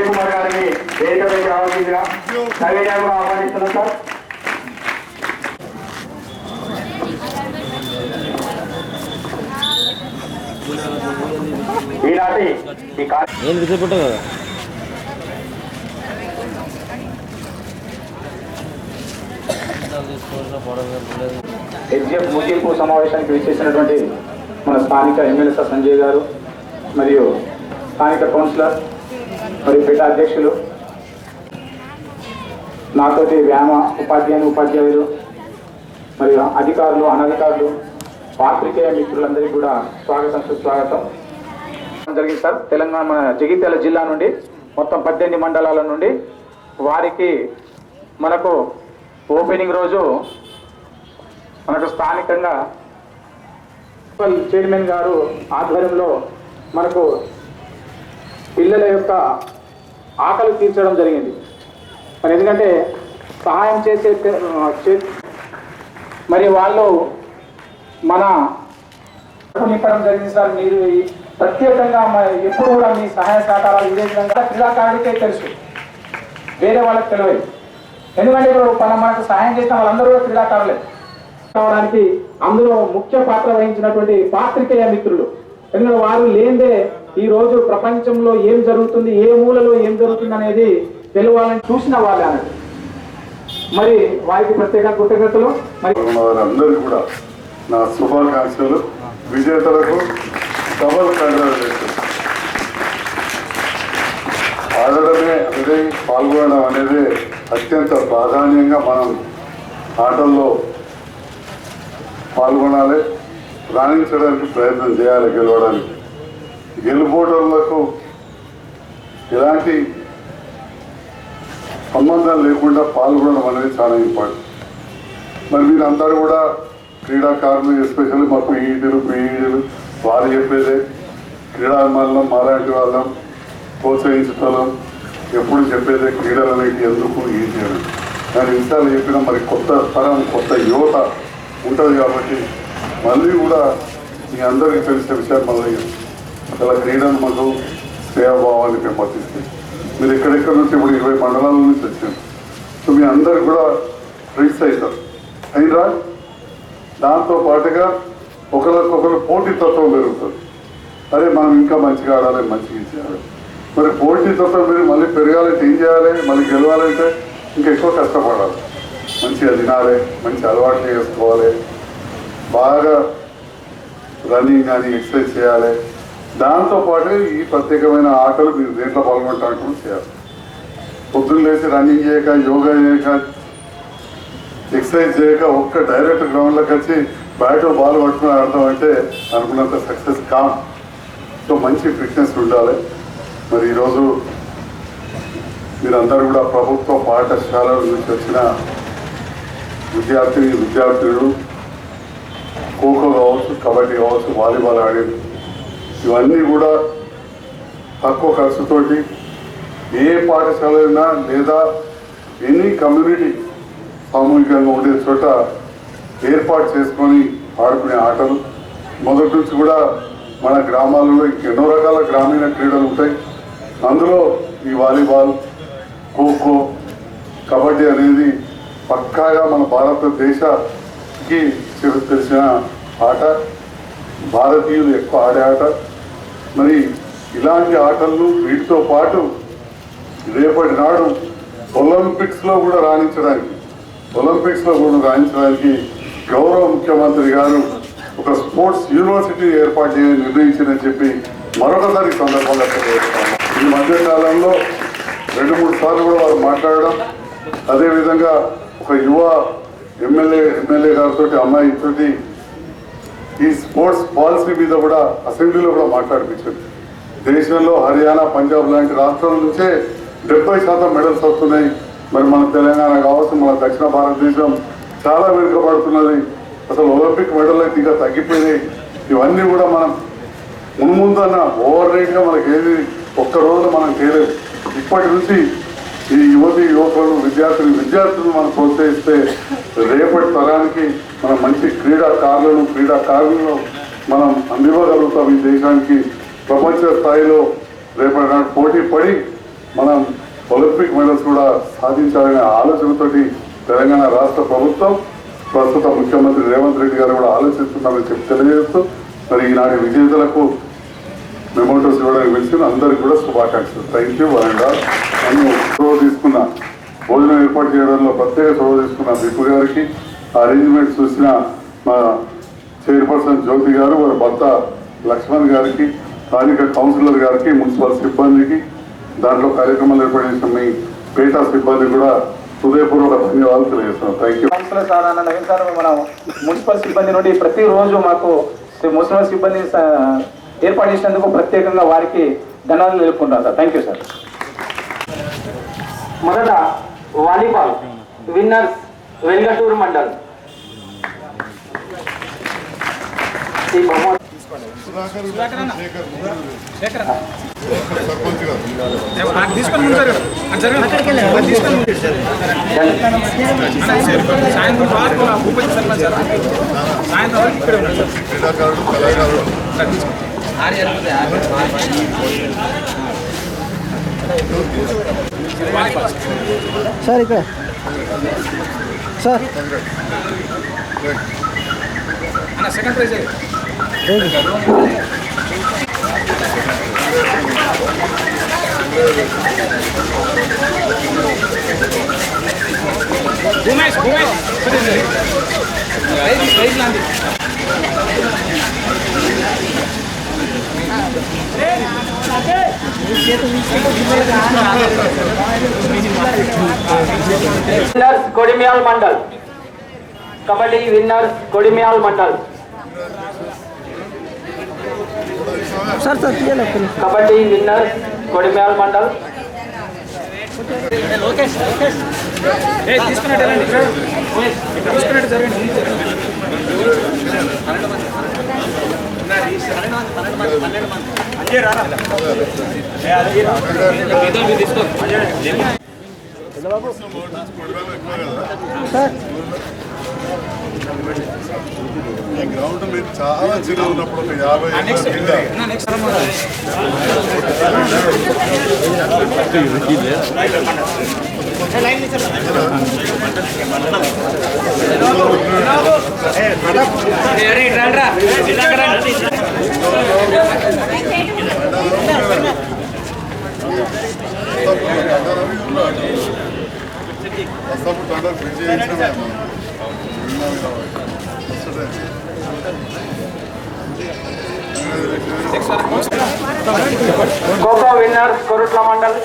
సంజయ్ కుమార్ గారిని వేదికపైకి ఆహ్వానించిన సవినయంగా ఆహ్వానిస్తున్నాం సార్. ఈనాటి ఈ కార్య నేను విసిరిపెట్టా కదా? హెచ్ఎఫ్ ముగింపు సమావేశానికి విచ్చేసినటువంటి మన స్థానిక ఎమ్మెల్యే సార్ సంజయ్ గారు మరియు స్థానిక కౌన్సిలర్ మరియు పీఠ అధ్యక్షులు నాతోటి వ్యాయామ ఉపాధ్యాయులు ఉపాధ్యాయులు మరియు అధికారులు అనధికారులు పాత్రికేయ మిత్రులందరికీ కూడా స్వాగతం సుస్వాగతం. జరిగింది సార్ తెలంగాణ మన జగిత్యాల జిల్లా నుండి మొత్తం పద్దెనిమిది మండలాల నుండి వారికి మనకు ఓపెనింగ్ రోజు మనకు స్థానికంగా చైర్మన్ గారు ఆధ్వర్యంలో మనకు పిల్లల యొక్క ఆకలి తీర్చడం జరిగింది. మరి ఎందుకంటే సహాయం చేసే మరి వాళ్ళు మన నింపడం జరిగింది సార్. మీరు ప్రత్యేకంగా ఎప్పుడు కూడా మీ సహాయ సహకారాలు ఇదే విధంగా క్రీడాకారుడికే తెలుసు. వేరే వాళ్ళకి తెలియదు. ఎందుకంటే ఇప్పుడు మనం మనకు సహాయం చేసిన వాళ్ళందరూ కూడా క్రీడాకారులే. కావడానికి అందులో ముఖ్య పాత్ర వహించినటువంటి పాత్రికేయ మిత్రులు. ఎందుకంటే వారు లేదే ఈ రోజు ప్రపంచంలో ఏం జరుగుతుంది ఏ మూలలో ఏం జరుగుతుంది అనేది తెలియాలని చూసిన వాళ్ళే అన్నట్టు. మరి వారికి ప్రత్యేక కృతజ్ఞతలు. మరి వారందరికీ కూడా నా శుభాకాంక్షలు. విజేతలకు డబల్ కంగ్రాచులేషన్ ఆడడమే అనేది పాల్గొనడం అనేది అత్యంత ప్రాధాన్యంగా మనం ఆటల్లో పాల్గొనాలి రాణించడానికి ప్రయత్నం చేయాలి గెలవడానికి. గెలుపోటర్లకు ఎలాంటి సంబంధం లేకుండా పాల్గొనడం అనేది చాలా ఇంపార్టెంట్. మరి మీరందరూ కూడా క్రీడాకారులు ఎస్పెషల్లీ మా పీఈటీలు పీఈడీలు వారు చెప్పేదే క్రీడాభిమానులం మాలాంటి వాళ్ళం ప్రోత్సహించటం ఎప్పుడు చెప్పేదే క్రీడలు అనేది ఎందుకు ఏంటి అని. దాని విషయాలు చెప్పిన మరి కొత్త తరం కొత్త యువత ఉంటుంది కాబట్టి మళ్ళీ కూడా మీ అందరికీ తెలిసే విషయాలు మళ్ళీ చాలా క్రీడను మాకు సేవాభావాన్ని పెంపొందిస్తాయి. మీరు ఎక్కడెక్కడ నుంచి ఇప్పుడు ఇరవై మండలాల నుంచి వచ్చారు. సో మీ అందరు కూడా రీచ్ అవుతారు. అయినరా? దాంతో పాటుగా ఒకరికొకరు పోటీతత్వం పెరుగుతుంది. అరే మనం ఇంకా మంచిగా ఆడాలి మంచిగా చేయాలి. మరి పోటీతత్వం మీరు మళ్ళీ పెరగాలంటే ఏం చేయాలి మళ్ళీ గెలవాలంటే ఇంకా ఎక్కువ కష్టపడాలి. మంచిగా తినాలి మంచి అలవాట్లు చేసుకోవాలి. బాగా రన్నింగ్ కానీ ఎక్సర్సైజ్ చేయాలి. దాంతోపాటు ఈ ప్రత్యేకమైన ఆటలు మీరు దేంట్లో పాల్గొంటానికి చేయాలి. పొద్దున్న లేచి రన్నింగ్ చేయక యోగా చేయక ఎక్సర్సైజ్ చేయక ఒక్క డైరెక్ట్ గ్రౌండ్లోకి వచ్చి బ్యాట్ బాల్ పట్టుకుని ఆడతాం అంటే అనుకున్నంత సక్సెస్ కామ్ సో మంచి ఫిట్నెస్ ఉండాలి. మరి ఈరోజు మీరందరూ కూడా ప్రభుత్వ పాఠశాలల నుంచి వచ్చిన విద్యార్థి విద్యార్థులు ఖోఖో కావచ్చు కబడ్డీ కావచ్చు వాలీబాల్ ఆడేది ఇవన్నీ కూడా తక్కువ ఖర్చుతోటి ఏ పాఠశాల అయినా లేదా ఎనీ కమ్యూనిటీ సామూహికంగా ఉండే చోట ఏర్పాటు చేసుకొని ఆడుకునే ఆటలు. మొదటి నుంచి కూడా మన గ్రామాలలో ఎన్నో రకాల గ్రామీణ క్రీడలు ఉంటాయి. అందులో ఈ వాలీబాల్ ఖోఖో కబడ్డీ అనేది పక్కాగా మన భారతదేశకి తెలి- తెలిసిన ఆట. భారతీయులు ఎక్కువ ఆడే ఆట. మరి ఇలాంటి ఆటలను వీటితో పాటు రేపటి నాడు ఒలింపిక్స్లో కూడా రాణించడానికి ఒలింపిక్స్లో కూడా రాణించడానికి గౌరవ ముఖ్యమంత్రి గారు ఒక స్పోర్ట్స్ యూనివర్సిటీ ఏర్పాటు చేయని నిర్ణయించిందని చెప్పి మరొకసారి సందర్భంగా ఈ మధ్యకాలంలో రెండు మూడు సార్లు కూడా వారు మాట్లాడడం అదేవిధంగా ఒక యువ ఎమ్మెల్యే ఎమ్మెల్యే గారితో అమ్మాయి ఈ స్పోర్ట్స్ పాలసీ మీద కూడా అసెంబ్లీలో కూడా మాట్లాడిపించింది దేశంలో హర్యానా పంజాబ్ లాంటి రాష్ట్రాల నుంచే డెబ్బై శాతం మెడల్స్ వస్తున్నాయి. మరి మన తెలంగాణ కావచ్చు మన దక్షిణ భారతదేశం చాలా వెనుకబడుతున్నది. అసలు ఒలింపిక్ మెడల్ అయితే ఇంకా తగ్గిపోయినాయి. ఇవన్నీ కూడా మనం మున్ముందన్న ఓవర్ రేట్గా మనకి ఏది ఒక్క రోజు మనం చేయలేదు. ఇప్పటి నుంచి ఈ యువతి యువకులను విద్యార్థులు విద్యార్థులను మనం ప్రోత్సహిస్తే రేపటి తరానికి మన మంచి క్రీడాకారులను క్రీడాకారులను మనం అందివ్వగలుగుతాం ఈ దేశానికి. ప్రపంచ స్థాయిలో రేపటి పోటీ పడి మనం ఒలింపిక్ మెడల్స్ కూడా సాధించాలనే ఆలోచనతోటి తెలంగాణ రాష్ట్ర ప్రభుత్వం ప్రస్తుత ముఖ్యమంత్రి రేవంత్ రెడ్డి గారు కూడా ఆలోచిస్తున్నారని చెప్పి తెలియజేస్తూ మరి ఈనాటి విజేతలకు మెమోటోస్ ఇవ్వడానికి పిలిచిన అందరికీ కూడా శుభాకాంక్షలు. థ్యాంక్ యూ వరండా. నన్ను చొరవ తీసుకున్న భోజనం ఏర్పాటు చేయడంలో ప్రత్యేక చొరవ తీసుకున్న బిప్పు గారికి ఆ అరేంజ్మెంట్ చూసిన మా చైర్పర్సన్ జ్యోతి గారు వారి భర్త లక్ష్మణ్ గారికి స్థానిక కౌన్సిలర్ గారికి మున్సిపల్ సిబ్బందికి దాంట్లో కార్యక్రమాలు ఏర్పాటు చేసిన మీ పేటా సిబ్బంది కూడా హృదయపూర్వక ధన్యవాదాలు తెలియజేస్తున్నాను థ్యాంక్ యూ కౌన్సిలర్ సార్ అన్న నవీన్ సార్ మనం మున్సిపల్ సిబ్బంది నుండి ప్రతిరోజు మాకు మున్సిపల్ సిబ్బంది ఏర్పాటు చేసినందుకు ప్రత్యేకంగా వారికి ధన్యవాదాలు తెలుపుకుంటాం సార్. థ్యాంక్ యూ సార్ మొదట వాలీబాల్ విన్నర్స్ వెంగటూరు మండల్ ఈ బహుమతి క్రీడాకారుడు కళాకారుడు సార్ ఇక్కడ ಸರ್ ಅಣ್ಣ second prize Bhoomesh Bhoomesh prize prize ಲಾಂತಿ చేతులు winners Kodimial mandal kabaddi winners Kodimial mandal. Kabaddi winners Kodimial mandal sir ఈ గ్రౌండ్ మీరు చాలా చిన్న ఉన్నప్పుడు ఒక యాభై కింద వస్తప్పుడు తండ్రి ఫ్రిడ్జ్ చేయించడమే ఖోఖో విన్నర్స్ కొరుట్ల మండల్.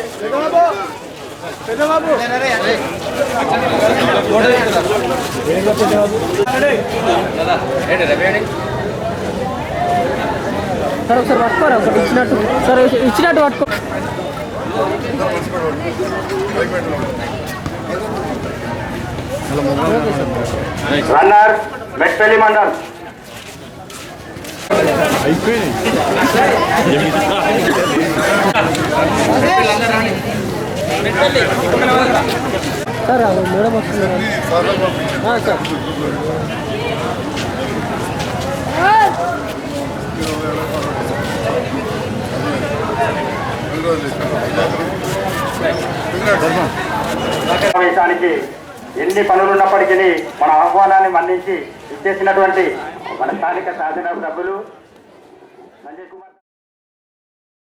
సార్ ఒకసారి పట్టుకోరా ఒకటి ఇచ్చినట్టు సార్ ఇచ్చినట్టు పట్టుకో. Runners Metpalli mandal. Sir madam వస్తున్నారు సార్ సమావేశానికి ఎన్ని పనులున్నప్పటికీ మన ఆహ్వానాన్ని మన్నించి ఇచ్చేసినటువంటి మన స్థానిక శాసన డబ్బులు సంజయ్ కుమార్